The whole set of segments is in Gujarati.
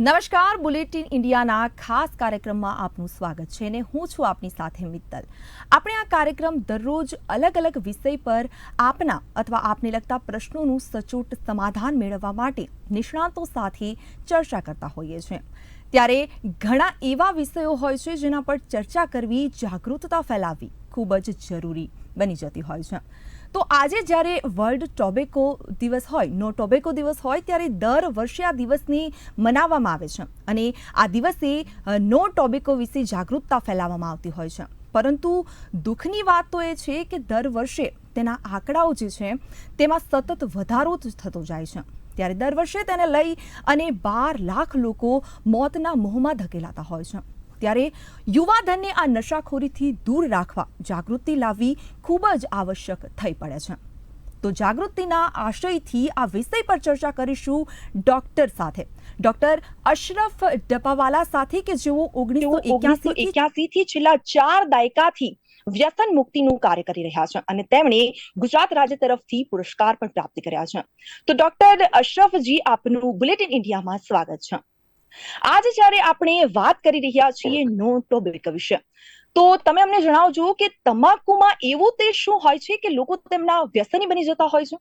નમસ્કાર, બુલેટિન ઇન્ડિયાના ખાસ કાર્યક્રમમાં આપનું સ્વાગત છે અને હું છું આપની સાથે મિત્તલ. આપણે આ કાર્યક્રમ દરરોજ અલગ અલગ વિષય પર આપના અથવા આપને લગતા પ્રશ્નોનું સચોટ સમાધાન મેળવવા માટે નિષ્ણાતો સાથે ચર્ચા કરતા હોઈએ છીએ. ત્યારે ઘણા એવા વિષયો હોય છે જેના પર ચર્ચા કરવી, જાગૃતતા ફેલાવવી ખૂબ જ જરૂરી બની જતી હોય છે. તો આજે જ્યારે વર્લ્ડ ટોબેકો દિવસ હોય નો ટોબેકો દિવસ હોય, ત્યારે દર વર્ષે આ દિવસને મનાવવામાં આવે છે. અને આ દિવસે નો ટોબેકો વિશે જાગૃતતા ફેલાવવામાં આવતી હોય છે. પરંતુ દુઃખની વાત તો એ છે કે દર વર્ષે તેના આંકડાઓ જે છે, તેમાં સતત વધારો જ થતો જાય છે. ત્યારે દર વર્ષે તેને લઈ અને બાર લાખ લોકો મોતના મોહમાં ધકેલાતા હોય છે. ત્યારે યુવાધનને આ નશાખોરીથી દૂર રાખવા જાગૃતિ લાવવી ખૂબ જ આવશ્યક થઈ પડે છે. તો જાગૃતિના આશયથી આ વિષય પર ચર્ચા કરીશું ડોક્ટર સાથે. ડોક્ટર અશરફ ડપાવાલા સાથે કે જેઓ ઓગણીસો એક્યાસી થી છેલ્લા ચાર દાયકાથી વ્યસન મુક્તિનું કાર્ય કરી રહ્યા છે અને તેમણે ગુજરાત રાજ્ય તરફથી પુરસ્કાર પણ પ્રાપ્ત કર્યા છે. તો ડોક્ટર અશરફજી આપનું બુલેટિન ઇન્ડિયામાં સ્વાગત છે. આજે જ્યારે આપણે વાત કરી રહ્યા છીએ નો ટોબેકો વિશે. તો તમે અમને જણાવજો કે તમાકુમાં એવું તે શું હોય છે કે લોકો તેમના વ્યસની બની જતા હોય છે?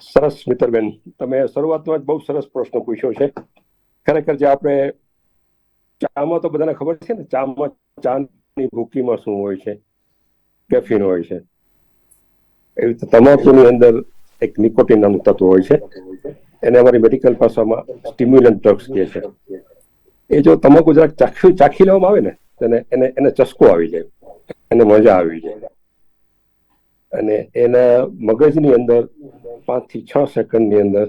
સરસ મિત્રબેન, તમે શરૂઆતમાં જ બહુ સરસ પ્રશ્ન પૂછ્યો છે. ખરેખર જે આપણે ચામાં તો બધાને ખબર છે ને, ચામાં ચાની ભૂકીમાં શું હોય છે? કેફીન હોય છે. એવી રીતે તમાકુની અંદર એક નિકોટિન નામનું તત્વ હોય છે. એને અમારી મેડિકલ ભાષામાં સ્ટિમ્યુલન્ટ ડ્રગ્સ કહે છે. એ જો તમાકુ જરાક ચાખી ચાખી લેવામાં આવે ને તેને એને એને ચસ્કો આવી જાય. એને મજા આવી જાય. અને એના મગજની અંદર પાંચથી છ સેકન્ડની અંદર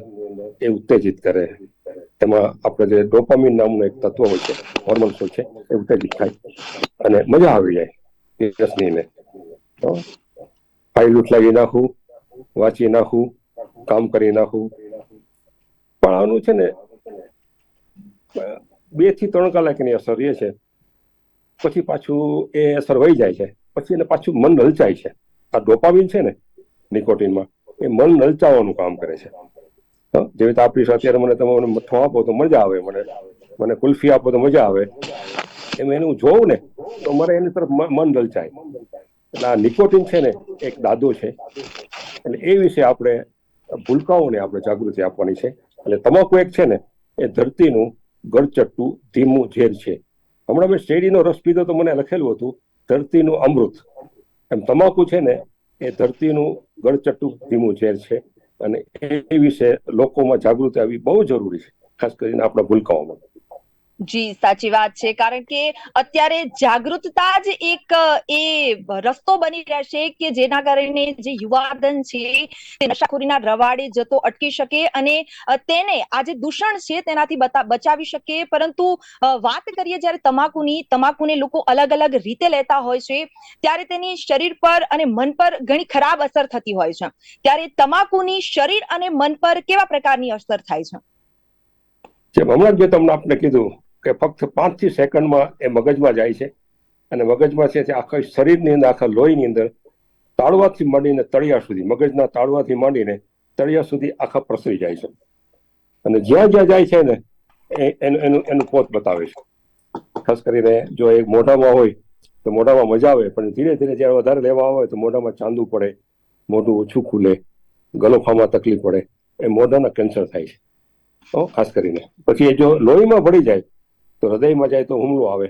એ ઉત્તેજિત કરે. તેમાં આપણે જે ડોપામિન નામનું એક તત્વ હોય છે હોર્મોન શું છે, એ ઉત્તેજિત થાય. અને મજા આવી જાય વ્યસનીને તો ફાઇલ ઉઠલાવી નાખું, વાંચી નાખું, કામ કરી નાખું પણ આનું છે ને બેથી ત્રણ કલાકની અસર રહે છે. પછી પાછું એ અસર વહી જાય છે. પછી એને પાછું મન હલચાય છે. આ ડોપામિન છે ને, નિકોટિનમાં, એ મન નલચાવવાનું કામ કરે છે. જેવી રીતે આપણી અત્યારે મને તમે મને મઠો આપો તો મજા આવે મને. મને કુલ્ફી આપો તો મજા આવે. એમ એનું જોઉં ને, તો મારે એની તરફ મન લલચાય એટલે આ નિકોટિન છે ને, એક દાદો છે. એટલે એ વિશે આપણે ભૂલકાઓને આપણે જાગૃતિ આપવાની છે. એટલે તમાકુ એક છે ને, એ ધરતીનું ગળચટ્ટું ધીમું ઝેર છે. હમણાં મેં શેરડીનો રસ પીધો તો મને લખેલું હતું, ધરતીનું અમૃત. એમ તમાકુ છે ને, એ ધરતીનું ગળચટ્ટું ધીમું ઝેર છે અને એ વિશે લોકોમાં જાગૃતિ આવવી બહુ જરૂરી છે, ખાસ કરીને આપણા ભૂલકાઓમાં. જી, સાચી વાત છે. કારણ કે અત્યારે જાગૃતતા જ એક, એ રસ્તો બની રહેશે કે જેના કારણે જે યુવાધન છે તે નશાખોરીના રવાડે જતો અટકી શકે અને તેને, આ જે દૂષણ છે તેનાથી બચાવી શકે. પરંતુ વાત કરીએ જ્યારે તમાકુની, તમાકુને લોકો અલગ અલગ રીતે લેતા હોય છે, ત્યારે તેની શરીર પર અને મન પર ઘણી ખરાબ અસર થતી હોય છે. ત્યારે તમાકુની શરીર અને મન પર કેવા પ્રકારની અસર થાય છે? હમણાં જે તમને આપને કીધું કે ફક્ત પાંચથી સેકન્ડમાં એ મગજમાં જાય છે. અને મગજમાં છે આખા શરીરની અંદર, આખા લોહીની અંદર તાળવાથી માંડીને તળિયા સુધી, મગજના તાળવાથી માંડીને તળિયા સુધી આખા પ્રસરી જાય છે. અને જ્યાં જ્યાં જાય છે ને એનું એનું એનું પોત બતાવે છે. ખાસ કરીને જો એ મોઢામાં હોય તો મોઢામાં મજા આવે, પણ ધીરે ધીરે જ્યારે વધારે લેવા આવે તો મોઢામાં ચાંદુ પડે, મોઢું ઓછું ખુલે ગલોફામાં તકલીફ પડે, એ મોઢાના કેન્સર થાય છે. ખાસ કરીને. પછી એ જો લોહીમાં ભળી જાય તો હૃદયમાં જાય તો હુમલો આવે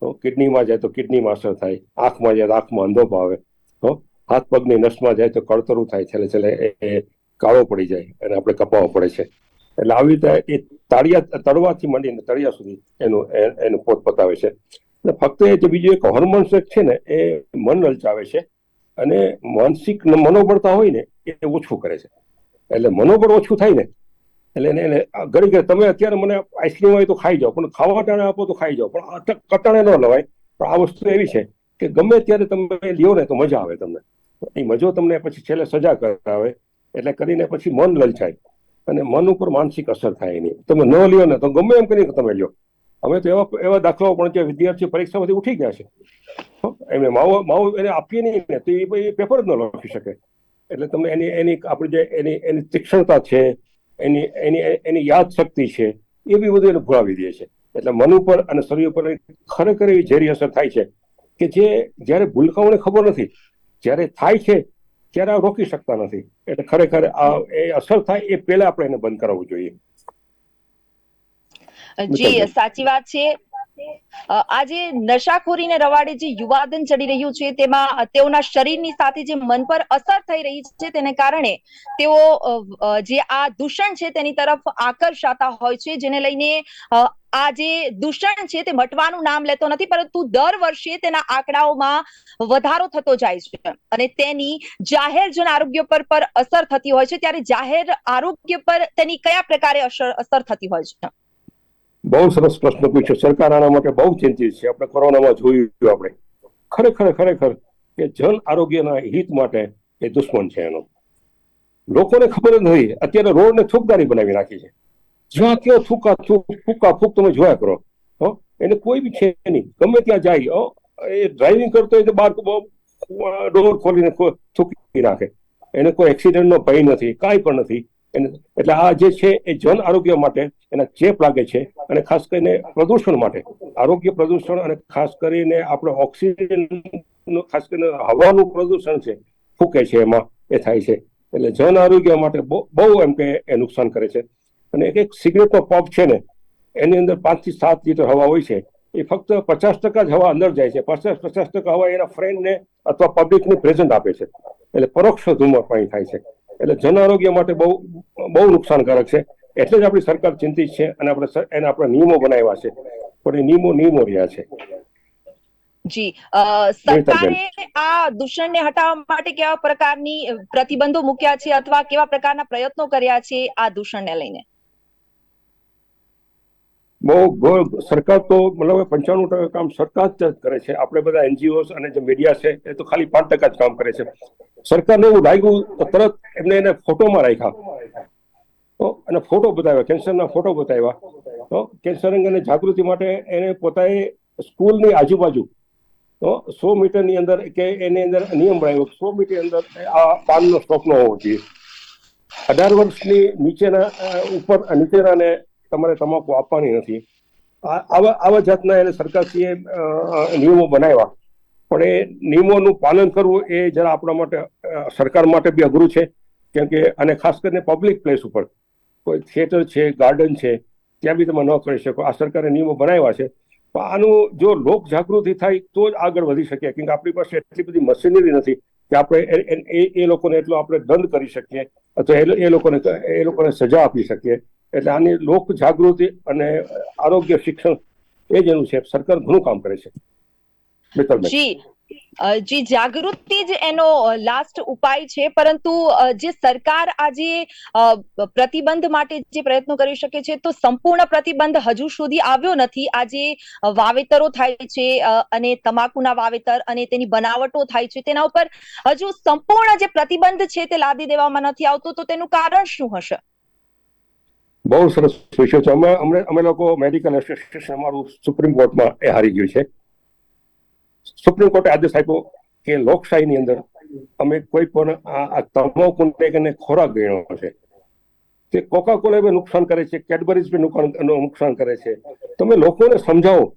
તો કિડનીમાં જાય તો કિડનીમાં અસર થાય, આંખમાં જાય તો આંખમાં અંધોપ આવે, હો, હાથ પગની નસમાં જાય તો કળતરું થાય, છેલ્લે છેલ્લે એ- કાળો પડી જાય અને આપણે કપાવવો પડે છે. એટલે આવી રીતે એ તાળિયા, તળવાથી માંડીને તળિયા સુધી એનું એનું પોત પતાવે છે. એટલે ફક્ત એ જે બીજું એક હોર્મોન્સ એક છે ને, એ મન લલચાવે છે અને માનસિક મનોબળતા હોય ને, એ ઓછું કરે છે. એટલે મનોબળ ઓછું થાય ને એટલે એને એને ઘડી ઘડી તમે અત્યારે મને આઈસ્ક્રીમ હોય તો ખાઈ જાઓ, પણ ખાવા ટાણે આપો તો ખાઈ જાઓ. પણ અટક કટાણે ન લવાય. પણ આ વસ્તુ એવી છે કે ગમે ત્યારે તમે લ્યો ને તો મજા આવે તમને. એ મજો તમને પછી છેલ્લે સજા કરાવે. એટલે કરીને પછી મન લલચાય. અને મન ઉપર માનસિક અસર થાય એની. તમે ન લ્યો ને તો ગમે એમ કરીને તમે લ્યો. અમે તો એવા એવા દાખલાઓ પણ જે વિદ્યાર્થીઓ પરીક્ષામાંથી ઉઠી ગયા છે. એમને માવો માવો એને આપીએ નહીં ને તો એ પેપર જ ન લખી શકે. એટલે તમને એની એની આપણી જે એની એની તીક્ષ્ણતા છે એની એની એની યાદ શક્તિ છે એ બી બધું એને ભૂલાવી દે છે. એટલે મન ઉપર અને શરીર ઉપર ખરેખર એવી ઝેરી અસર થાય છે કે જે જ્યારે ભૂલકાઓને ખબર નથી જ્યારે થાય છે ત્યારે આ રોકી શકતા નથી. એટલે ખરેખર આ એ અસર થાય એ પહેલા આપણે એને બંધ કરાવવું જોઈએ. જી સાચી વાત છે. આજે નશાખોરીને રવાડે જે યુવાધન ચડી રહ્યું છે, તેમાં તેઓના શરીરની સાથે જે મન પર અસર થઈ રહી છે, તેને કારણે તેઓ જે આ દૂષણ છે, તેની તરફ આકર્ષાતા હોય છે, જેને લઈને આ જે દૂષણ છે, તે મટવાનું નામ લેતો નથી, પરંતુ દર વર્ષે તેના આંકડાઓમાં વધારો થતો જાય છે અને તેની જાહેર જન આરોગ્ય પર પર અસર થતી હોય છે. ત્યારે જાહેર આરોગ્ય પર તેની કયા પ્રકારે અસર અસર થતી હોય છે? બહુ સરસ પ્રશ્ન પૂછ્યો. સરકાર આના માટે બહુ ચિંતિત છે. આપણે કોરોનામાં જોયું આપણે. ખરેખર ખરેખર કે જન આરોગ્યના હિત માટે એ દુશ્મન છે એનો. લોકોને ખબર જ નથી. અત્યારે રોડને થૂકદારી બનાવી નાખી છે. જ્યાં ત્યાં થૂકા, થૂક, ફૂકા, ફૂક તમે જોયા કરો. એને કોઈ બી છે નહીં. ગમે ત્યાં જાય એ ડ્રાઇવિંગ કરતો હોય તો બાર ડોર ખોલીને થૂકી નાખે. એને કોઈ એક્સિડન્ટનો ભય નથી. કાંઈ પણ નથી. એટલે આ જે છે, એ જન આરોગ્ય માટે એના ચેપ લાગે છે અને ખાસ કરીને પ્રદૂષણ માટે. આરોગ્ય પ્રદૂષણ અને ખાસ કરીને આપણે ઓક્સિજન ખાસ કરીને હવાનું પ્રદૂષણ છે, ફૂકે છે એમાં, એ થાય છે. એટલે જન આરોગ્ય માટે બહુ એમ કે એ નુકસાન કરે છે. અને એક એક સિગરેટનો પંપ છે ને, એની અંદર પાંચથી સાત લીટર હવા હોય છે, એ ફક્ત પચાસ ટકા જ હવા અંદર જાય છે. પચાસ પચાસ ટકા હવા એના ફ્રેન્ડને અથવા પબ્લિકને પ્રેઝન્ટ આપે છે. એટલે પરોક્ષ ધુમ્રપાન થાય છે. એટલે જન આરોગ્ય માટે બહુ બહુ નુકસાનકારક છે. એટલે જ આપણી સરકાર ચિંતિત છે અને આપણે એને આપણે નિયમો બનાવ્યા છે. પણ એ નિયમો નિયમો રહ્યા છે. જી સરકારે આ દૂષણને હટાવવા માટે કેવા પ્રકારની પ્રતિબંધો મૂક્યા છે અથવા કેવા પ્રકારના પ્રયત્નો કર્યા છે આ દૂષણને લઈને? બહુ બહુ સરકાર તો મતલબ પંચાણું ટકા કામ સરકાર જ કરે છે. આપણે બધા એનજીઓ અને જે મીડિયા છે એ તો ખાલી પાંચ ટકા જ કામ કરે છે. સરકારને એવું લાગ્યું તો તરત એમને એને ફોટોમાં રાખ્યા. તો અને ફોટો બતાવ્યા, કેન્સરના ફોટો બતાવ્યા. તો કેન્સર અંગેની જાગૃતિ માટે એને પોતાએ સ્કૂલની આજુબાજુ, તો સો મીટરની અંદર કે એની અંદર નિયમ બનાવ્યો સો મીટર અંદર આ પાનનો સ્ટોક ન હોવો જોઈએ. અઢાર વર્ષની નીચેના ઉપર, નીચેનાને તમારે તમાકુ આપવાની નથી. આવા આવા જાતના એને સરકારશ્રીએ નિયમો બનાવ્યા. પણ એ નિયમોનું પાલન કરવું એ જરા આપણા માટે સરકાર માટે બી અઘરું છે. કેમ કે, અને ખાસ કરીને પબ્લિક પ્લેસ ઉપર. કોઈ થિયેટર છે ગાર્ડન છે, ત્યાં બી તમે ન કરી શકો. આ સરકારે નિયમો બનાવ્યા છે. પણ આનું જો લોક જાગૃતિ થાય, તો જ આગળ વધી શકીએ. કેમ કે આપણી પાસે એટલી બધી મશીનરી નથી કે આપણે એ- લોકોને એટલો આપણે દંડ કરી શકીએ. અથવા એ લોકોને એ લોકોને સજા આપી શકીએ. એટલે આની લોક જાગૃતિ અને આરોગ્ય શિક્ષણ એ જ એનું છે. સરકાર ઘણું કામ કરે છે. જી. જી, જાગૃતિ જ એનો લાસ્ટ ઉપાય છે. પરંતુ જે સરકાર આજે પ્રતિબંધ માટે જે પ્રયત્નો કરી શકે છે, તો સંપૂર્ણ પ્રતિબંધ હજુ સુધી આવ્યો નથી. આજે વાવેતરો થાય છે અને તમાકુના વાવેતર અને તેની બનાવટો થાય છે. તેના ઉપર હજુ સંપૂર્ણ જે પ્રતિબંધ છે તે લાદી દેવામાં નથી આવતો. તો તેનું કારણ શું હશે? બહુ સરસ વિષય છે. અમે, અમને, અમે લોકો મેડિકલ એસોસિએશન અમારું સુપ્રીમ કોર્ટમાં એ હારી ગયું છે. સુપ્રીમ કોર્ટે આદેશ આપ્યો કે લોકશાહીની અંદર અમે કોઈ પણ આ તમાકુને કે ખોરાક ગણ્યો છે. તે કોકા કોલા બી નુકસાન કરે છે કેડબરીઝ બી નુકસાન નુકસાન કરે છે. તમે લોકોને સમજાવો.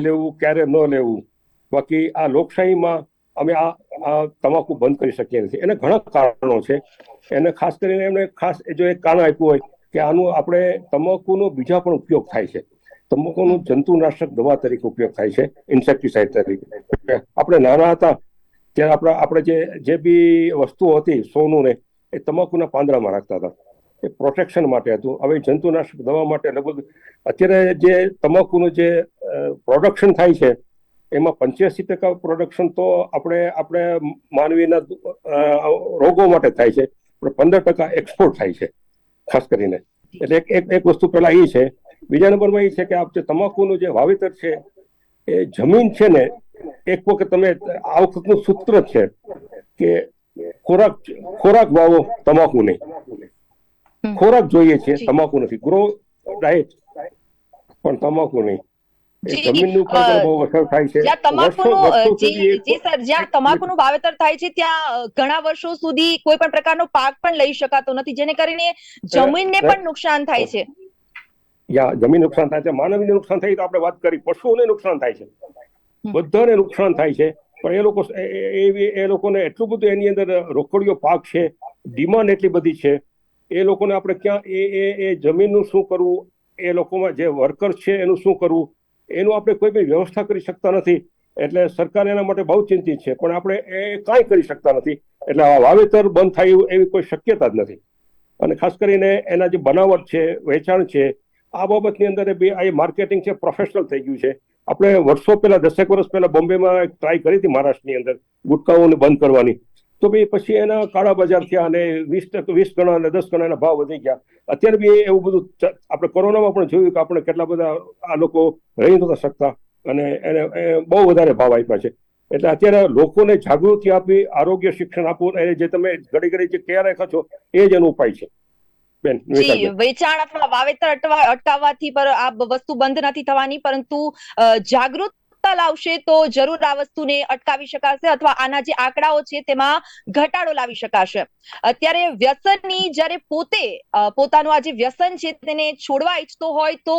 લેવું, ક્યારે ન લેવું. બાકી આ લોકશાહીમાં અમે આ તમાકુ બંધ કરી શકીએ નથી. એને ઘણા કારણો છે. એને ખાસ કરીને એમને ખાસ જો એક કારણ આપ્યું હોય કે આનું આપણે તમાકુનો બીજા પણ ઉપયોગ થાય છે. તમાકુનું જંતુનાશક દવા તરીકે ઉપયોગ થાય છે ઇન્સેક્ટિસાઇડ તરીકે. આપણે નાના હતા ત્યારે આપણા, આપણે જે જે બી વસ્તુઓ હતી સોનું ને એ તમાકુના પાંદડામાં રાખતા હતા. એ પ્રોટેક્શન માટે હતું. હવે જંતુનાશક દવા માટે લગભગ અત્યારે જે તમાકુનું જે પ્રોડક્શન થાય છે એમાં પંચ્યાસી ટકા પ્રોડક્શન તો આપણે આપણે માનવીના રોગો માટે થાય છે પણ પંદર ટકા એક્સપોર્ટ થાય છે ખાસ કરીને. એટલે એક એક વસ્તુ પહેલા એ છે. બીજા નંબરમાં એ છે કે આ જે તમાકુનું જે વાવેતર છે એ જમીન છે ને એક વખત તમે આ વખતનું સૂત્ર છે કે ખોરાક ખોરાક વાવો તમાકુ નહીં ખોરાક જોઈએ છે તમાકુ નથી. ગ્રો ડાયટ પણ તમાકુ નહીં તમાકુનું વાવેતર થાય છે ત્યાં ઘણા વર્ષો સુધી કોઈ પણ પ્રકારનો પાક પણ લઈ શકાતો નથી જેને કરીને જમીનને પણ નુકસાન થાય છે. જમીન નુકસાન થાય છે માનવને નુકસાન થાય તો આપણે વાત કરી પશુઓને નુકસાન થાય છે. બધાને નુકસાન થાય છે પણ એ લોકો એ- લોકોને એટલું બધું એની અંદર રોકડીયો પાક છે ડિમાન્ડ એટલી બધી છે એ લોકોને આપણે ક્યાં એ એ એ જમીનનું શું કરવું એ લોકોમાં જે વર્કર્સ છે એનું શું કરવું એનું આપણે કોઈ બી વ્યવસ્થા કરી શકતા નથી. એટલે સરકાર એના માટે બહુ ચિંતિત છે. પણ આપણે એ કાંઈ કરી શકતા નથી. એટલે આ વાવેતર બંધ થાય એવી કોઈ શક્યતા જ નથી. અને ખાસ કરીને એના જે બનાવટ છે, વેચાણ છે, આ બાબતની અંદર બે આ માર્કેટિંગ છે, પ્રોફેશનલ થઈ ગયું છે. આપણે વર્ષો પહેલા, દસેક વર્ષ પહેલા બોમ્બેમાં ટ્રાય કરી હતી મહારાષ્ટ્રની અંદર, ગુટકાઓને બંધ કરવાની. તો ભાઈ પછી એના કાળા બજાર થયા અને વીસ ટકા વીસ ગણા અને દસ ગણા એના ભાવ વધી ગયા. અત્યારે બી એવું બધું આપણે કોરોનામાં પણ જોયું કે આપણે કેટલા બધા આ લોકો રહી નતા શકતા અને એને બહુ વધારે ભાવ આપ્યા છે. એટલે અત્યારે લોકોને જાગૃતિ આપી આરોગ્ય શિક્ષણ આપવું એ જે તમે ઘડી ઘડી જે કેર રાખો છો એ જ એનો ઉપાય છે. બેન વેચાણ અથવા વાવેતર અટકાવવાથી પર આ વસ્તુ બંધ નથી થવાની પરંતુ અ, જાગૃતતા લાવશે તો જરૂર આ વસ્તુને અટકાવી શકાશે અથવા આના જે આંકડાઓ છે તેમાં ઘટાડો લાવી શકાશે. અત્યારે વ્યસનની જ્યારે પોતે પોતાનું આ જે વ્યસન છે તેને છોડવા ઈચ્છતો હોય તો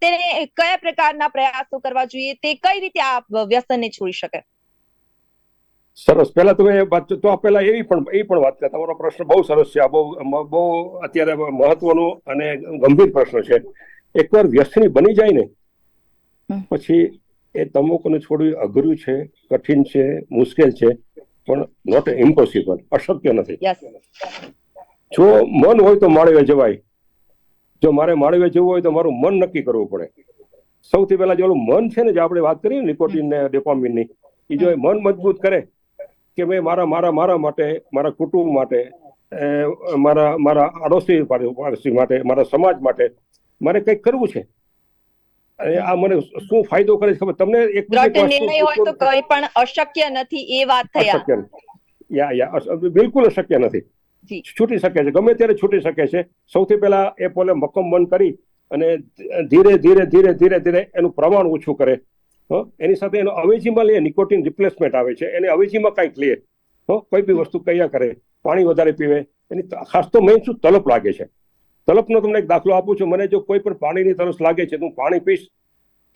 તેને કયા પ્રકારના પ્રયાસો કરવા જોઈએ? તે કઈ રીતે આ વ્યસનને છોડી શકે? સરસ. પહેલા તમે વાત તો પેલા પહેલા એવી પણ એ પણ વાત કરી. તમારો પ્રશ્ન બહુ સરસ છે. આ બહુ બહુ અત્યારે મહત્વનો અને ગંભીર પ્રશ્ન છે. એકવાર વ્યસની બની જાય ને પછી એ તમાકુને છોડવી અઘરું છે કઠિન છે મુશ્કેલ છે પણ નોટ ઇમ્પોસિબલ અશક્ય નથી. જો મન હોય તો માળવે જવાય. જો મારે માળવે જવું હોય તો મારું મન નક્કી કરવું પડે. સૌથી પહેલા જે મન છે ને જે આપણે વાત કરી નિકોટિન ને ડોપામિનની એ જો મન મજબૂત કરે કે મેં મારા મારા મારા માટે મારા કુટુંબ માટે મારા મારા આડોશી પાડ- પાડોશી માટે મારા સમાજ માટે મારે કંઈક કરવું છે? આ મને શું ફાયદો કરે છે ખબર? તમને એક દ્રઢ નિર્ણય હોય તો કંઈ પણ અશક્ય નથી એ વાત થયા યા યા બિલકુલ અશક્ય નથી. છૂટી શકે છે. ગમે ત્યારે છૂટી શકે છે. સૌથી પહેલા એ પોલે મક્કમ બંધ કરી અને ધીરે ધીરે ધીરે ધીરે ધીરે એનું પ્રમાણ ઓછું કરે. હો એની સાથે એનો અવેજીમાં લે નિકોટિન રિપ્લેસમેન્ટ આવે છે. એને અવેજીમાં કંઈક હો કોઈ બી વસ્તુ કયા કરે પાણી વધારે પીવે એની ખાસ તો મેઇન શું તલપ લાગે છે. તલપનો તમને એક દાખલો આપું છું. મને જો કોઈ પણ પાણીની તરસ લાગે છે હું પાણી પીશ.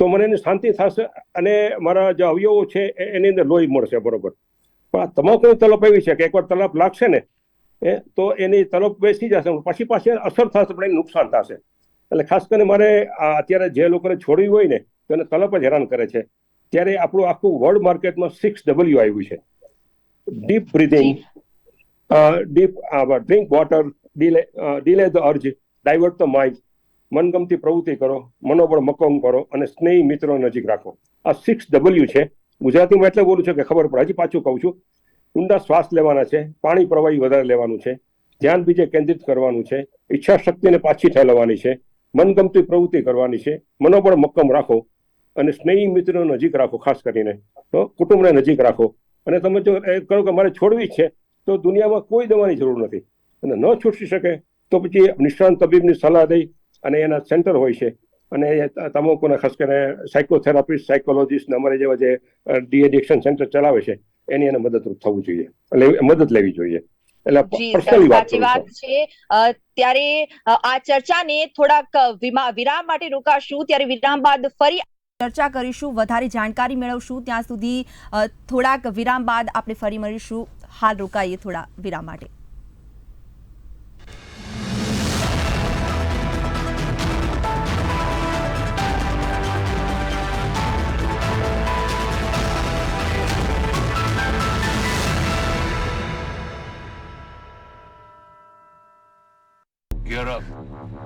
તો મને એની શાંતિ થશે અને મારા જે અવયવો છે એની અંદર લોહી મળશે બરોબર. પણ આ તમાકુની તલપ એવી છે કે એકવાર તલપ લાગશે ને, એ તો એની તલપ બેસી જશે પછી પાછી અસર થશે, પણ એને નુકસાન થશે. એટલે ખાસ કરીને મારે અત્યારે જે લોકોને છોડવી હોય ને, તો એને તલપ જ હેરાન કરે છે. ત્યારે આપણું આખું વર્લ્ડ માર્કેટમાં સિક્સ ડબલ્યુ આવ્યું છે. Deep breathing deep drink water delay delay the urge divert the mind મનગમતી પ્રવૃત્તિ કરો, મનોબળ મક્કમ કરો અને સ્નેહી મિત્રો નજીક રાખો. આ સિક્સ ડબલ્યુ છે. ગુજરાતીમાં એટલે બોલું છું કે ખબર પડે. હજી પાછું કહું છું. ઊંડા શ્વાસ લેવાના છે. પાણી પ્રવાહી વધારે લેવાનું છે. ધ્યાન બીજે કેન્દ્રિત કરવાનું છે. ઈચ્છા શક્તિને પાછી ઠેલવવાની છે. મનગમતી પ્રવૃત્તિ કરવાની છે. મનોબળ મક્કમ રાખો અને સ્નેહી મિત્રો નજીક રાખો, ખાસ કરીને. તો કુટુંબને નજીક રાખો. અને તમે જો કરો કે મારે છોડવી જ છે, તો દુનિયામાં કોઈ દવાની જરૂર નથી. અને ન છૂટી શકે. તો પછી નિષ્ણાંત તબીબની સલાહ દઈ અને એના સેન્ટર હોય છે. અને તમાકુના ખાસ કરીને સાયકોથેરાપિસ્ટ સાયકોલોજીસ્ટ અમારે જેવા જે ડી એડિક્શન સેન્ટર ચલાવે છે એની એને મદદરૂપ થવું જોઈએ. એટલે મદદ લેવી જોઈએ. એટલે વાત છે. ત્યારે આ ચર્ચાને થોડાક વિરામ માટે રોકાશું. ત્યારે વિરામ બાદ ફરી ચર્ચા કરીશું વધારે જાણકારી મેળવશું. ત્યાં સુધી થોડાક વિરામ બાદ આપણે ફરી મળીશું. હાલ રોકાઈએ થોડા વિરામ માટે.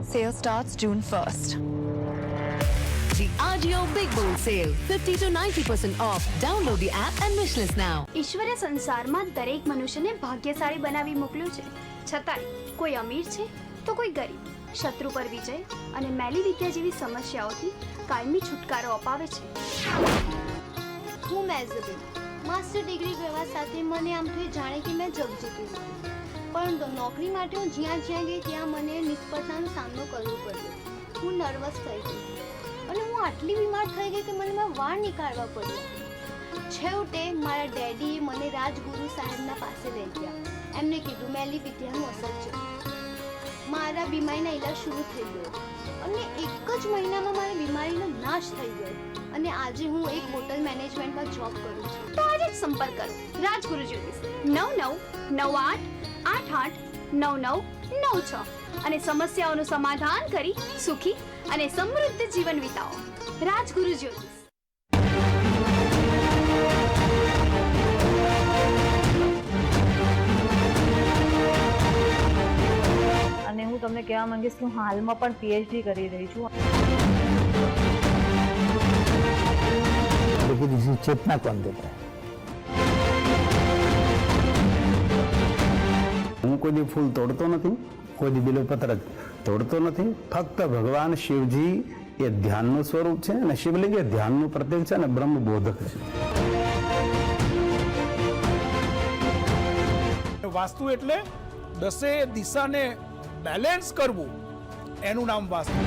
Sale starts June 1st. The RGO Big Bowl Sale. 50 to 90% off. Download the app and wishlist now. ઈશ્વરે સંસારમાં દરેક મનુષ્યને ભાગ્યશાળી બનાવી મોકલ્યું છે છતાંય કોઈ અમીર છે તો કોઈ ગરીબ શત્રુ પર વિજય અને મેલી વિદ્યા જેવી સમસ્યાઓથી કાયમી છુટકારો અપાવે છે હું મેઝબિન માસ્ટર ડિગ્રી કરવા સાથે મને આમ થયું જાણે કે મેં જગ જીતી લીધું પણ નોકરી માટે હું જ્યાં જ્યાં ગઈ ત્યાં મને નિષ્ફળતાનો સામનો કરવો પડ્યો. હું નર્વસ થઈ ગઈ. અને હું આટલી બીમાર થઈ ગઈ કે મને મારા વાળ નીકાળવા પડ્યો. છેવટે મારા ડેડીએ મને રાજગુરુ સાહેબના પાસે લઈ ગયા. એમને કીધું મેલી વિદ્યાનું અસર છે. મારા બીમારીના ઈલાજ શરૂ થઈ ગયો. અને એક જ મહિનામાં મારી બીમારીનો નાશ થઈ ગયો. અને આજે હું એક હોટલ મેનેજમેન્ટમાં જોબ કરું છું. તો આજે જ સંપર્ક કરો. રાજગુરુ નવ નવ નવ આઠ આઠ આઠ, નવ નવ નવ છ. અને સમસ્યાઓનું સમાધાન કરી સુખી અને સમૃદ્ધ જીવન વિતાવો. રાજગુરુ જ્યોતિષ અને હું તમને કહેવા માંગીશ કે હું હાલમાં પણ પીએચડી કરી રહી છું. लेकिन इसी चेतना कौन देता है હું કોઈ દી ફૂલ તોડતો નથી કોઈ દી બિલોપત્ર તોડતો નથી ફક્ત ભગવાન શિવજી એ ધ્યાનનું સ્વરૂપ છે અને શિવલિંગ એ ધ્યાનનું પ્રતીક છે અને બ્રહ્મ બોધક છે વાસ્તુ એટલે દસે દિશાને બેલેન્સ કરવું એનું નામ વાસ્તુ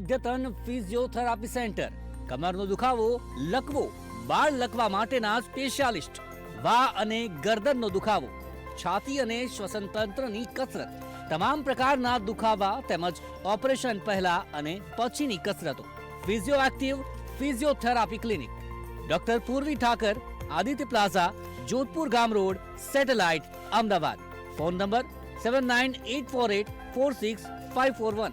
અદ્યતન ફિઝિયોથેરાપી સેન્ટર. કમરનો દુખાવો, લકવો બાળ લકવા માટેના સ્પેશિયાલિસ્ટ. વા અને ગરદનનો દુખાવો. છાતી અને શ્વસન તંત્રની કસરત. તમામ પ્રકારના દુખાવા તેમજ ઓપરેશન પહેલા અને પછીની કસરતો. Physio active physiotherapy clinic. Doctor Purvi Thakar, Aditya plaza, Jodhpur Gam road, Satellite, Ahmedabad. Phone number seven nine eight four eight four six five four one.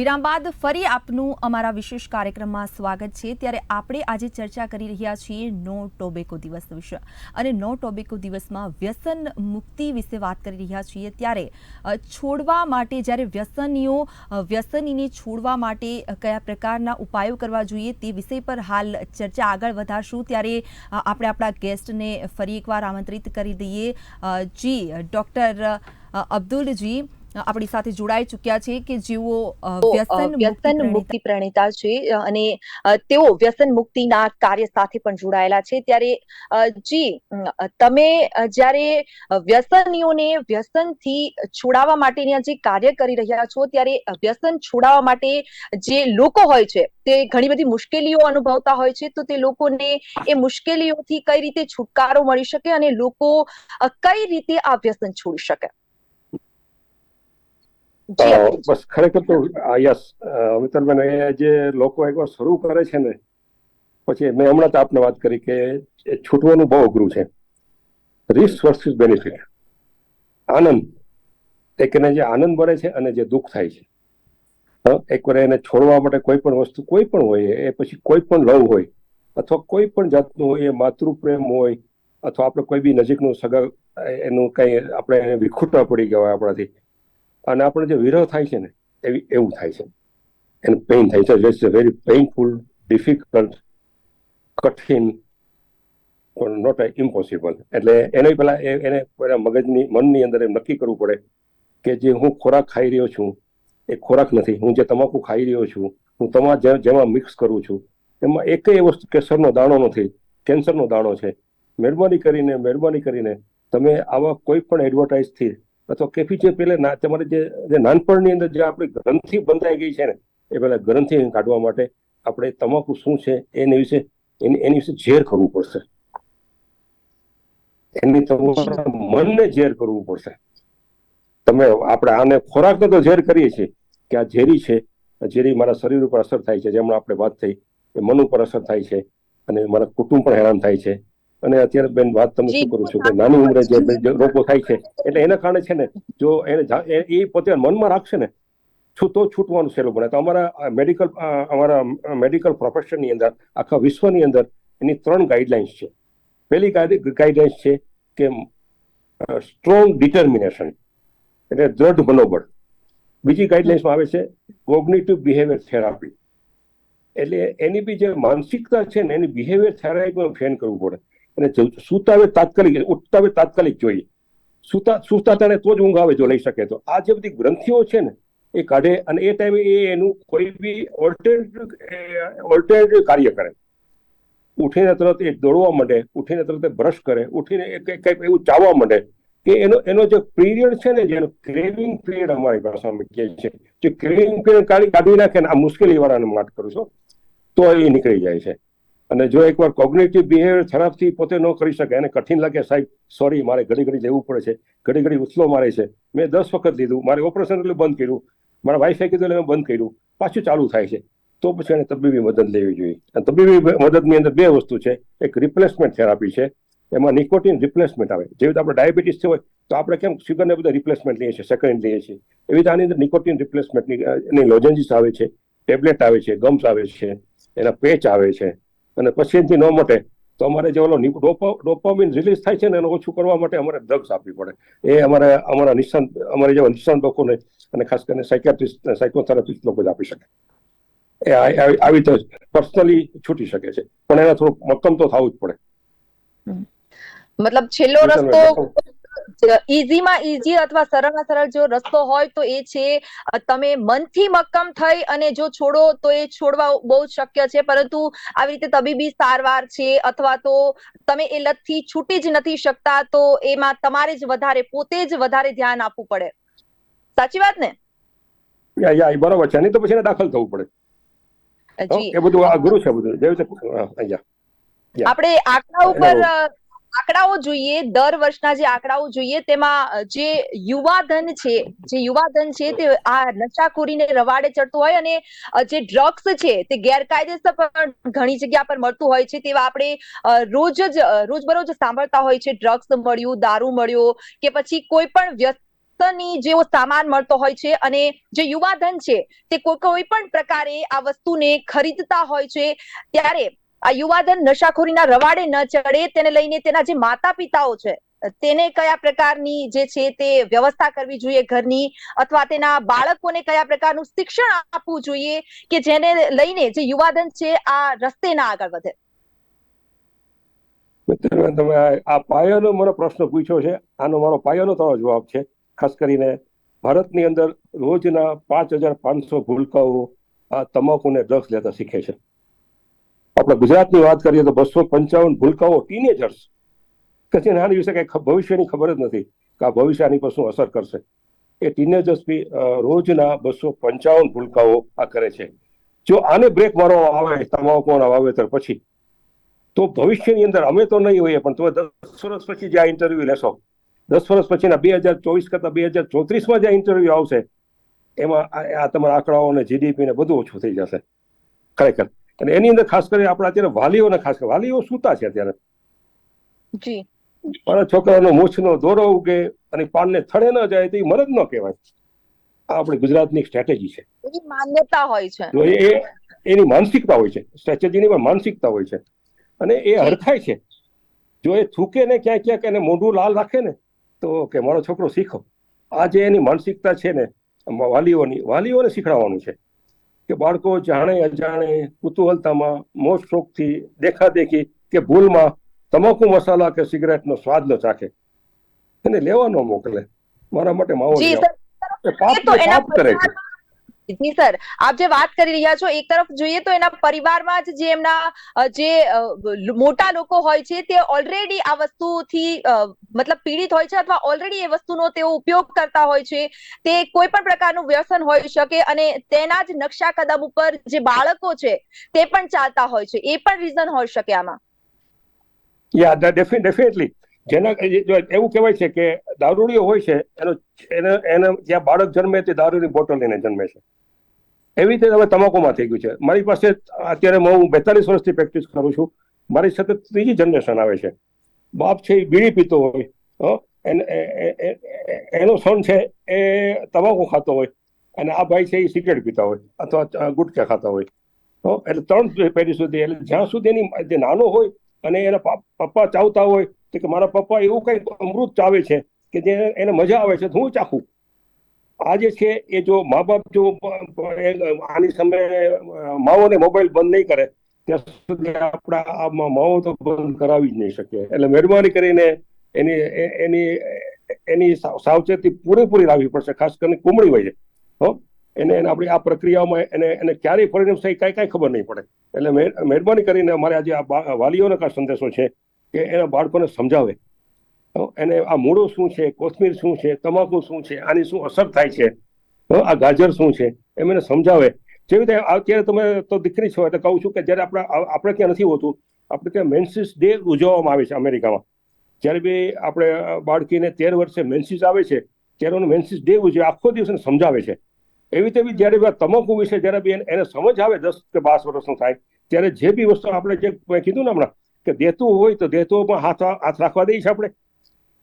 વિરામ બાદ ફરી આપનું અમારા વિશેષ કાર્યક્રમમાં સ્વાગત છે. ત્યારે આપણે આજે ચર્ચા કરી રહ્યા છીએ નો ટોબેકો દિવસ વિશે. અને નો ટોબેકો દિવસમાં વ્યસન મુક્તિ વિશે વાત કરી રહ્યા છીએ. ત્યારે છોડવા માટે, જ્યારે વ્યસનીઓ વ્યસનીને છોડવા માટે કયા પ્રકારના ઉપાયો કરવા જોઈએ તે વિષય પર હાલ ચર્ચા આગળ વધારશું. ત્યારે આપણે આપણા ગેસ્ટને ફરી એકવાર આમંત્રિત કરી દઈએ. જી, ડૉક્ટર અબ્દુલજી આપણી સાથે જોડાઈ ચૂક્યા છે કે જેઓ વ્યસન મુક્તિ પ્રણેતા- છે અને તેઓ વ્યસન મુક્તિના કાર્ય સાથે પણ જોડાયેલા છે ત્યારે જી તમે જ્યારે વ્યસનીઓને વ્યસનથી છોડાવવા માટેના જે કાર્ય કરી રહ્યા છો ત્યારે વ્યસન છોડાવવા માટે જે લોકો હોય છે તે ઘણી બધી મુશ્કેલીઓ અનુભવતા હોય છે તો તે લોકોને એ મુશ્કેલીઓથી કઈ રીતે છુટકારો મળી શકે અને લોકો કઈ રીતે આ વ્યસન છોડી શકે. બસ ખરેખર તો યસ અમિતરબેન એ જે લોકો એકવાર શરૂ કરે છે ને પછી મેં હમણાં જ આપને વાત કરી કે છૂટવાનું બહુ અઘરું છે. રિસ્ક વર્સિસ બેનિફિટ આનંદ એકને જે આનંદ મળે છે અને જે દુઃખ થાય છે. એકવાર એને છોડવા માટે કોઈ પણ વસ્તુ કોઈ પણ હોય એ પછી કોઈ પણ લવ હોય અથવા કોઈ પણ જાતનું હોય એ માતૃપ્રેમ હોય અથવા આપણે કોઈ બી નજીકનું સગા એનું કંઈ આપણે એને વિખૂટવા પડી ગયા હોય આપણાથી અને આપણે જે વિરહ થાય છે ને, એવી, એવું થાય છે. એનું પેઇન થાય છે. ઇટ્સ વેરી પેઇનફુલ ડિફિકલ્ટ કઠિન, પણ નોટ ઇમ્પોસિબલ એટલે એને પેલા એને મગજની, મનની અંદર એમ નક્કી કરવું પડે કે જે હું ખોરાક ખાઈ રહ્યો છું, એ ખોરાક નથી. હું જે તમાકુ ખાઈ રહ્યો છું, હું તમા જેમાં મિક્સ કરું છું, એમાં એકેય વસ્તુ કેસરનો દાણો નથી. કેન્સરનો દાણો છે. મહેરબાની કરીને મહેરબાની કરીને તમે આવા કોઈ પણ એડવર્ટાઇઝથી અથવા કેફી જે પેલે ના, તમારે જે નાનપણની અંદર જે આપણી ગ્રંથિ બંધાઈ ગઈ છે ને, એ પેલા ગ્રંથિ કાઢવા માટે આપણે તમાકુ શું છે, એની વિશે, એની એની વિશે ઝેર કરવું પડશે. એની તમારા મનને ઝેર કરવું પડશે. તમે આપણે આને ખોરાકને તો ઝેર કરીએ છીએ, કે આ ઝેરી છે ઝેરી મારા શરીર ઉપર અસર થાય છે જેમ આપણે વાત થઈ, એ મન ઉપર અસર થાય છે, અને મારા કુટુંબ પણ હેરાન થાય છે. અને અત્યારે બેન વાત તમે શું કરું છું કે નાની ઉંમરે જે રોગો થાય છે એટલે એના કારણે છે ને જો એને એ પોતે મનમાં રાખશે ને તો છૂટવાનું સહેલું બને. તો અમારા મેડિકલ અમારા મેડિકલ પ્રોફેશનની અંદર આખા વિશ્વની અંદર એની ત્રણ ગાઈડલાઇન્સ છે. પહેલી ગાઈડલાઇન્સ છે કે સ્ટ્રોંગ ડિટર્મિનેશન એટલે દ્રઢ મનોબળ. બીજી ગાઈડલાઇન્સમાં આવે છે કોગ્નેટિવ બિહેવિયર થેરાપી એટલે એની બી જે માનસિકતા છે ને એની બિહેવિયર થેરાપીમાં ફેન કરવું પડે. અને સૂતા હવે તાત્કાલિક ઉઠતા હવે તાત્કાલિક જોઈએ. સૂતા સૂતા તાણે તો જ ઊંઘ આવે જો લઈ શકે તો. આ જે બધી ગ્રંથિઓ છે ને, એ કાઢે અને એ ટાઈમે એ એનું કોઈ બી ઓલ્ટરનેટિવ ઓલ્ટરનેટિવ કાર્ય કરે. ઉઠીને તરત એ દોડવા માંડે, ઉઠીને તરત બ્રશ કરે, ઉઠીને કંઈક એવું ચાવવા માંડે કે એનો એનો જે પીરિયડ છે ને, જેનો ક્રેવિંગ પીરિયડ અમારી ભાષામાં કહે છે, જે ક્રેવિંગ પીરિયડ કાઢી નાખે ને, આ મુશ્કેલી વાળાને વાત કરું છું, તો એ નીકળી જાય છે. અને જો એકવાર કોગ્નેટિવ બિહેવિયર થેરાપી પોતે ન કરી શકે, એને કઠિન લાગે, સાહેબ સોરી મારે ઘડી ઘડી લેવું પડે છે ઘડી ઘડી ઉછલો મારે છે. મેં દસ વખત લીધું, મારે ઓપરેશન એટલે બંધ કર્યું, મારા વાઈફે કીધું એટલે મેં બંધ કર્યું, પાછું ચાલુ થાય છે. તો પછી એને તબીબી મદદ લેવી જોઈએ. અને તબીબી મદદની અંદર બે વસ્તુ છે. એક રિપ્લેસમેન્ટ થેરાપી છે, એમાં નિકોટિન રિપ્લેસમેન્ટ આવે. જેવી રીતે આપણે ડાયાબિટીસ થયો હોય, તો આપણે કેમ શુગરને બધા રિપ્લેસમેન્ટ લઈએ છીએ સેકન્ડ લઈએ છીએ. એવી રીતે આની અંદર નિકોટિન રિપ્લેસમેન્ટની લોજન્જીસ આવે છે ટેબ્લેટ આવે છે ગમ્સ આવે છે, એના પેચ આવે છે. અને પછી ન મટે તો અમારે જે ઓલો ડોપામિન રિલીઝ થાય છે ને એને ઓછું કરવા માટે અમારે ડ્રગ્સ આપવી પડે. એ અમારે અમારા નિષ્ણાંત અમારે જેવા નિષ્ણાંત લોકોને અને ખાસ કરીને સાયકેટ્રિસ્ટ સાયકોથેરાપિસ્ટ લોકો જ આપી શકે. એ આવી આવી રીતે પર્સનલી છૂટી શકે છે. પણ એને થોડુંક મક્કમ તો થવું જ પડે. મતલબ છેલ્લો રસ્તો ઈઝીમાં ઈઝી અથવા સરળમાં સરળ જો રસ્તો હોય તો એ છે તમે મનથી મક્કમ થઈ અને જો છોડો તો એ છોડવા બહુ શક્ય છે. પરંતુ આવી રીતે તબીબી સારવાર છે અથવા તો તમે એ લતથી છૂટી જ નથી શકતા તો એમાં તમારે જ વધારે પોતે જ વધારે ધ્યાન આપવું પડે. સાચી વાત ને? બરોબર છે. નહીં તો પછી દાખલ થવું પડે. એ બધું ગુરુ છે બધું. આપણે આંકડા ઉપર આંકડાઓ જોઈએ, દર વર્ષના જે આંકડાઓ જોઈએ, તેમાં જે યુવાધન છે, જે યુવાધન છે તે આ નશાખોરીને રવાડે ચડતું હોય અને જે ડ્રગ્સ છે તે ગેરકાયદેસર પણ ઘણી જગ્યા પર મળતું હોય છે તેવા આપણે રોજ જ રોજબરોજ સાંભળતા હોય છે ડ્રગ્સ મળ્યું, દારૂ મળ્યો કે પછી કોઈ પણ વ્યસ્તની જેવો સામાન મળતો હોય છે અને જે યુવાધન છે તે કોઈ કોઈ પણ પ્રકારે આ વસ્તુને ખરીદતા હોય છે. ત્યારે આ યુવાધન નશાખોરીના રવાડે ન ચડે તેને લઈને તેના જે માતા પિતાઓ છે, તેને કયા પ્રકારની જે છે તે વ્યવસ્થા કરવી જોઈએ ઘરની અથવા તેના બાળકોને કયા પ્રકારનું શિક્ષણ આપવું જોઈએ કે જેને લઈને જે યુવાધન છે આ રસ્તે ના આગળ વધે? તમે આ- પાયાનો મારો પ્રશ્ન પૂછ્યો છે. આનો મારો પાયાનો તમારો જવાબ છે. ખાસ કરીને ભારતની અંદર રોજના પાંચ હજાર પાંચસો ભૂલકાઓ આ તમાકુને ડ્રગ્સ લેતા શીખે છે. આપણે ગુજરાતની વાત કરીએ તો બસો પંચાવન ભૂલકાઓ ટીનેજર્સ કે જેને આની વિશે કંઈ ભવિષ્યની ખબર જ નથી કે આ ભવિષ્ય આની પર શું અસર કરશે. એ ટીનેજર્સ બી રોજના બસો પંચાવન ભૂલકાઓ આ કરે છે. જો આને બ્રેક મારવામાં આવે તમાકુના વાવેતર પછી? તો ભવિષ્યની અંદર અમે તો નહીં હોઈએ, પણ તમે દસ વર્ષ પછી જે આ ઇન્ટરવ્યુ લેશો, દસ વર્ષ પછીના બે હજાર ચોવીસ કરતા બે હજાર ચોત્રીસમાં જે ઇન્ટરવ્યુ આવશે, એમાં આ તમારા આંકડાઓ અને જીડીપી ને બધું ઓછું થઈ જશે. ખરેખર. અને એની અંદર ખાસ કરીને આપણા અત્યારે વાલીઓને ખાસ કરીને વાલીઓ સૂતા છે અત્યારે. જી. મારા છોકરાનો મૂછનો દોરો ઉગે અને પાનને થડે ન જાય તો એ મરદ ન કહેવાય. આ આપણી ગુજરાતની સ્ટ્રેટેજી છે. એની માન્યતા હોય છે. તો એ એની માનસિકતા હોય છે. સ્ટ્રેટેજીની પણ માનસિકતા હોય છે. અને એ હરખાય છે. જો એ થૂકે ને ક્યાંક ક્યાંક એને મોઢું લાલ રાખે ને તો કે મારો છોકરો શીખો. આ જે એની માનસિકતા છે ને વાલીઓની વાલીઓને શીખડાવવાનું છે. કે બાળકો જાણે અજાણે કુતૂહલતામાં મોજ શોખથી દેખાદેખી કે ભૂલમાં તમાકુ મસાલા કે સિગરેટનો સ્વાદ ન ચાખે. એને લેવા ન મોકલે. મારા માટે માવો પાપ કરે છે. જી સર. આપ જે વાત કરી રહ્યા છો, એક તરફ જોઈએ તો એના પરિવારમાં જ જે એમના જે મોટા લોકો હોય છે, તે ઓલરેડી આ વસ્તુથી મતલબ પીડિત હોય છે અથવા ઓલરેડી એ વસ્તુનો તેઓ ઉપયોગ કરતા હોય છે. તે કોઈ પણ પ્રકારનું વ્યસન હોઈ શકે અને તેના જ નકશા કદમ ઉપર જે બાળકો છે, તે પણ ચાલતા હોય છે. એ પણ રીઝન હોઈ શકે આમાં. યા ડેફિનેટલી જેના એવું કહેવાય છે કે દારૂડીઓ હોય છે, એનો, એને એને જ્યાં બાળક જન્મે તે દારૂની બોટલ લઈને જન્મે છે. એવી રીતે હવે તમાકુમાં થઈ ગયું છે. મારી પાસે અત્યારે હું બેતાલીસ વર્ષથી પ્રેક્ટિસ કરું છું. મારી સતત ત્રીજી જનરેશન આવે છે. બાપ છે એ બીડી પીતો હોય એને- સન છે એ તમાકુ ખાતો હોય, અને આ ભાઈ છે એ સિગરેટ પીતા હોય, અથવા ગુટકા ખાતા હોય એટલે ત્રણ પેઢી સુધી, એટલે જ્યાં સુધી એની જે નાનો હોય, અને એના પપ્પા ચાવતા હોય કે મારા પપ્પા એવું કઈ અમૃત ચાવે છે કે જે એને મજા આવે છે, તો હું ચાખું. આ જે છે એ જો મા બાપ જો આની સામે માઓને મોબાઈલ બંધ નહીં કરે, ત્યાં સુધી આપણા આ માઓ તો બંધ કરાવી જ નહીં શકે. એટલે મહેરબાની કરીને એની એની એની સાવ- સાવચેતી પૂરેપૂરી રાખવી પડશે, ખાસ કરીને કુમળી હોય છે એને એને આપણી, આ પ્રક્રિયામાં એને એને ક્યારેય પરિણામ થઈ કાંઈ કાંઈ ખબર નહીં પડે. એટલે મહેર- મહેરબાની કરીને અમારે આજે આ વાલીઓને કા સંદેશો છે કે એના બાળકોને સમજાવે. એને આ મૂળો શું છે, કોથમીર શું છે, તમાકુ શું છે, આની શું અસર થાય છે આ ગાજર શું છે, એમ એને સમજાવે. જેવી રીતે અત્યારે તમે તો દીકરી છો એટલે કહું છું કે જ્યારે આપણા આપણે ત્યાં નથી હોતું, આપણે ત્યાં મેન્સિસ ડે ઉજવવામાં આવે છે અમેરિકામાં. જ્યારે બી આપણે બાળકીને તેર વર્ષે મેન્સિસ આવે છે, ત્યારે મેન્સિસ ડે ઉજવે, આખો દિવસ એને સમજાવે છે. એવી રીતે બી જ્યારે તમાકુ વિશે જ્યારે બી એને સમજ આવે, દસ કે બાર વર્ષનું થાય, ત્યારે જે બી વસ્તુ આપણે જે કીધું ને હમણાં કે દેતું હોય તો દેતુંમાં હાથ હાથ રાખવા દઈએ છીએ આપણે.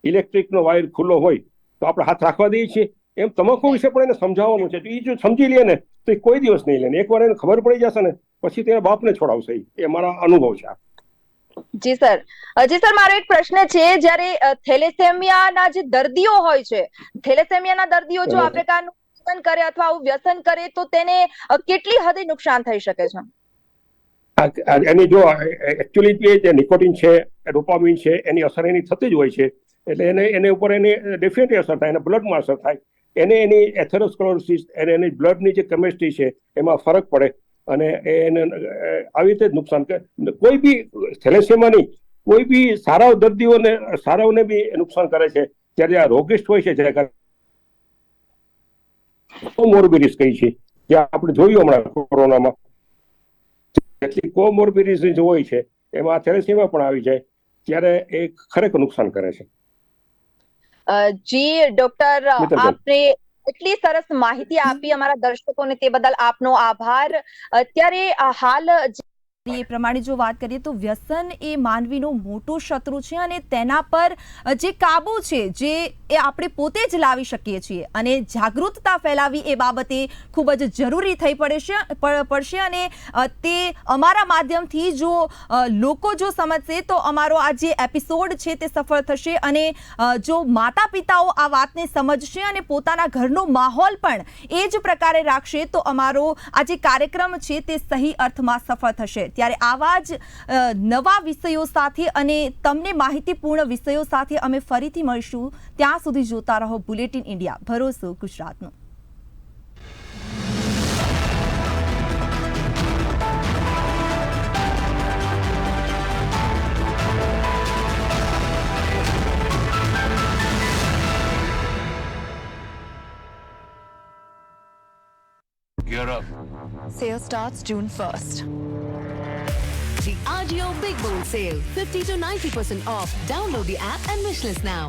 ઇલેક્ટ્રિકનો વાયર ખુલ્લો હોય તો આપણે હાથ રાખવા દઈએ છીએ. એમ તમાકુ વિશે પણ એને સમજાવવાનું છે. એ જો સમજી લે ને તો એ કોઈ દિવસ નહીં લે ને. એકવાર એને ખબર પડી જશે ને પછી તેના બાપને છોડાવશે. એ મારા અનુભવ છે આ. જી સર. જી સર મારો એક પ્રશ્ન છે. જ્યારે થેલેસેમિયાના જે દર્દીઓ હોય છે થેલેસેમિયાના દર્દીઓ જો આ. પ્રકારનું વ્યસન કરે અથવા આવું વ્યસન કરે તો તેને કેટલી હદે નુકસાન થઈ શકે છે? એની જો એકચ્યુઅલી જે નિકોટિન છે ડોપામિન છે, એની અસર એની થતી જ હોય છે. એટલે એને એને ઉપર એની ડેફિનેટલી અસર થાય, એને બ્લડમાં અસર થાય. એને એની એથેરોસ્કોલોસિસ એને એની બ્લડની જે કેમિસ્ટ્રી છે, એમાં ફરક પડે. અને એને આવી રીતે જ નુકસાન કરે. કોઈ બી થેલેસેમિયા નહીં, કોઈ બી સારા દર્દીઓને, સારાઓને બી નુકસાન કરે છે. જ્યારે આ રોગિસ્ટ હોય છે, જ્યારે રિસ્ક કહી છે. જે આપણે જોયું હમણાં કોરોનામાં. જેટલી કોમોર્બિડિસ જે હોય છે એમાં થેલેસેમિયા પણ આવી જાય ત્યારે એ ખરેખર નુકસાન કરે છે. જી ડોક્ટર. આપને એટલી સરસ માહિતી આપી અમારા દર્શકોને તે બદલ આપનો આભાર. અત્યારે આ એ પ્રમાણે જો વાત કરીએ તો વ્યસન એ માનવીનો મોટો શત્રુ છે અને તેના પર જે કાબુ છે, જે એ આપણે પોતે જ લાવી શકીએ છીએ અને જાગૃતતા ફેલાવી એ બાબતે ખૂબ જ જરૂરી થઈ પડે છે પડશે અને તે અમારા માધ્યમથી જો લોકો જો સમજશે તો અમારો આ જે એપિસોડ છે તે સફળ થશે અને જો માતા પિતાઓ આ વાતને સમજશે અને પોતાના ઘરનો માહોલ પણ એ જ પ્રકારે રાખશે તો અમારો આ જે કાર્યક્રમ છે તે સહી અર્થમાં સફળ થશે. ત્યારે આવા જ નવા વિષયો સાથે અને તમને માહિતીપૂર્ણ વિષયો સાથે અમે ફરીથી મળીશું ત્યાં સુધી જોતા રહો બુલેટિન ઇન્ડિયા ભરોસો ગુજરાતનો up. Sale starts June 1st. The Agio Big Bull Sale 50 to 90% off. Download the app and wishlist now.